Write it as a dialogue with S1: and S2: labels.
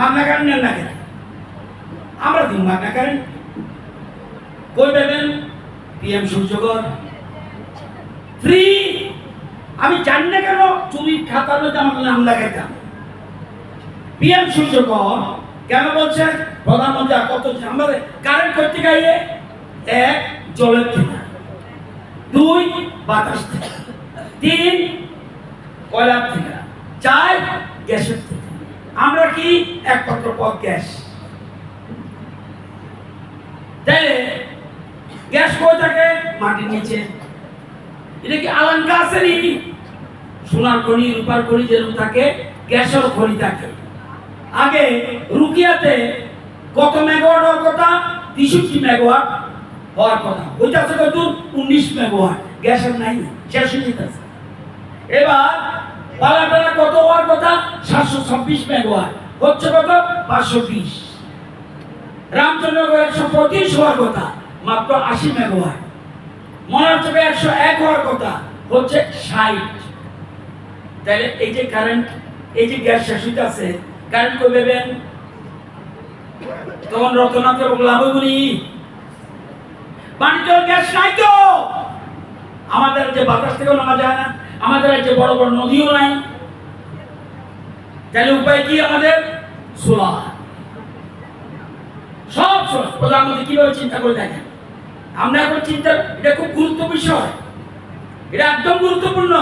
S1: মাগনা কারেন্ট নেন না। কেন আমরা দিন মাগনা কারেন্ট কই পাবেন? পিএম সূর্যগর ফ্রি আমি জানি না কেন চুরির খাতার মধ্যে আমার নাম লাগাইতাম। পিএম সূর্যকর কেন বলছে? প্রধানমন্ত্রী কত আমাদের কারেন্ট করতে গিয়ে এক, জলের থেকে দুই, বাতাস থেকে। তিন, কয়লার থেকে চার, গ্যাসের থেকে। কি? একমাত্র পথ গ্যাস। তাইলে গ্যাস কই থাকে? মাটির নিচে। এটা কি আলাঙ্কা আছে নি সোনার খনি, রূপার খনি যেরকম থাকে, গ্যাসের খনি থাকে। আগে রুকিয়াতে কত মেগাওয়াট হওয়ার কথা? তেষট্টি মেগাওয়াট হওয়ার কথা। ওইটা আছে কত? উনিশ মেগাওয়াট গ্যাসের নাই শেষ হয়ে যেতেছে এবার পালাটানা কত হওয়ার কথা সাতশো ছাব্বিশ মেগাওয়াট। হচ্ছে কত? পাঁচশো বিশ। রামচন্দ্রনগর একশো পঁচিশ হওয়ার কথা, মাত্র আশি মেগাওয়াট। মনারচকে একশো এক হওয়ার কথা, হচ্ছে ষাট। তাহলে এই যে কারেন্ট এই যে গ্যাস হইতে আছে কারেন্ট কই পাবেন? তখন রতনাথ লাভ বলি বাণিজ্য গ্যাস নাই তো। আমাদের যে বাতাস থেকেও নামা যায় না। আমাদের যে বড় বড় নদীও নাই। তাহলে উপায় কি আমাদের? সোলার সব সব প্রধানমন্ত্রী কীভাবে চিন্তা করে দেখেন? আমরা এখন চিন্তা এটা খুব গুরুত্ব বিষয়। এটা একদম গুরুত্বপূর্ণ।